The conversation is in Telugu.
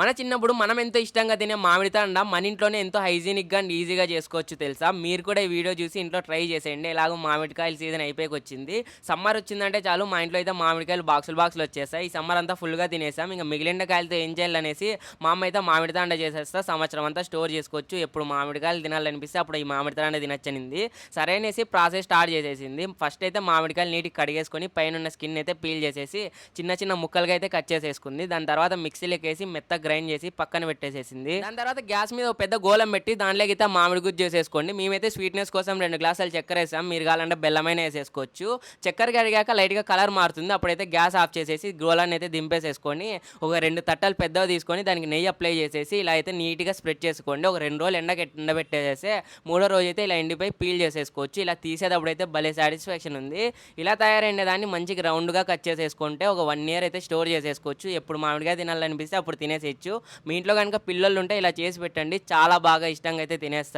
మన చిన్నప్పుడు మనం ఎంతో ఇష్టంగా తినే మామిడి తాండ మన ఇంట్లోనే ఎంతో హైజీనిక్గా అండ్ ఈజీగా చేసుకోవచ్చు తెలుసా? మీరు కూడా ఈ వీడియో చూసి ఇంట్లో ట్రై చేసేయండి. ఎలాగో మామిడికాయల సీజన్ అయిపోయి వచ్చింది. సమ్మర్ వచ్చిందంటే చాలు మా ఇంట్లో అయితే మామిడికాయలు బాక్సులు బాక్సులు వచ్చేస్తాయి. ఈ సమ్మర్ అంతా ఫుల్గా తినేసాం. ఇంకా మిగిలిన కాయలతో ఏం చేయాలనేసి మా అమ్మ అయితే మామిడి తాండ చేసేస్తా. సంవత్సరం అంతా స్టోర్ చేసుకోవచ్చు. ఎప్పుడు మామిడికాయలు తినాలనిపిస్తే అప్పుడు ఈ మామిడి తాండ తినచ్చనింది. సరే అనేసి ప్రాసెస్ స్టార్ట్ చేసేసింది. ఫస్ట్ అయితే మామిడికాయలు నీటికి కడిగేసుకొని పైన ఉన్న స్కిన్ అయితే పీల్ చేసేసి చిన్న చిన్న ముక్కలుగా అయితే కట్ చేసేసుకుంది. దాని తర్వాత మిక్సీలోకి వేసి మెత్తగా గ్రైండ్ చేసి పక్కన పెట్టేసేసింది. దాని తర్వాత గ్యాస్ మీద ఒక పెద్ద గోళం పెట్టి దాంట్లోకి అయితే మామిడి గుజ్జు చేసేసుకోండి. మేమైతే స్వీట్నెస్ కోసం రెండు గ్లాసులు చక్కెర వేసాం. మీరు కావాలంటే బెల్లమైన వేసేసుకోవచ్చు. చక్కెర కడిగాక లైట్గా కలర్ మారుతుంది. అప్పుడైతే గ్యాస్ ఆఫ్ చేసేసి గోళాన్ని అయితే దింపేసేసుకొని ఒక రెండు తట్టలు పెద్దవి తీసుకొని దానికి నెయ్యి అప్లై చేసేసి ఇలా అయితే నీట్గా స్ప్రెడ్ చేసుకోండి. ఒక రెండు రోజులు ఎండకి ఎండబెట్టేసేసి మూడో రోజు అయితే ఇలా ఎండిపోయి పీల్ చేసేసుకోవచ్చు. ఇలా తీసేటప్పుడు అయితే భలే సాటిస్ఫాక్షన్ ఉంది. ఇలా తయారైన దాన్ని మంచిగా రౌండ్గా కట్ చేసేసుకుంటే ఒక వన్ ఇయర్ అయితే స్టోర్ చేసేసుకోవచ్చు. ఎప్పుడు మామిడిగా తినాలనిపిస్తే అప్పుడు చేయొచ్చు మీ ఇంట్లో కనుక పిల్లలు ఉంటే ఇలా చేసి పెట్టండి. చాలా బాగా ఇష్టంగా అయితే తినేస్తారు.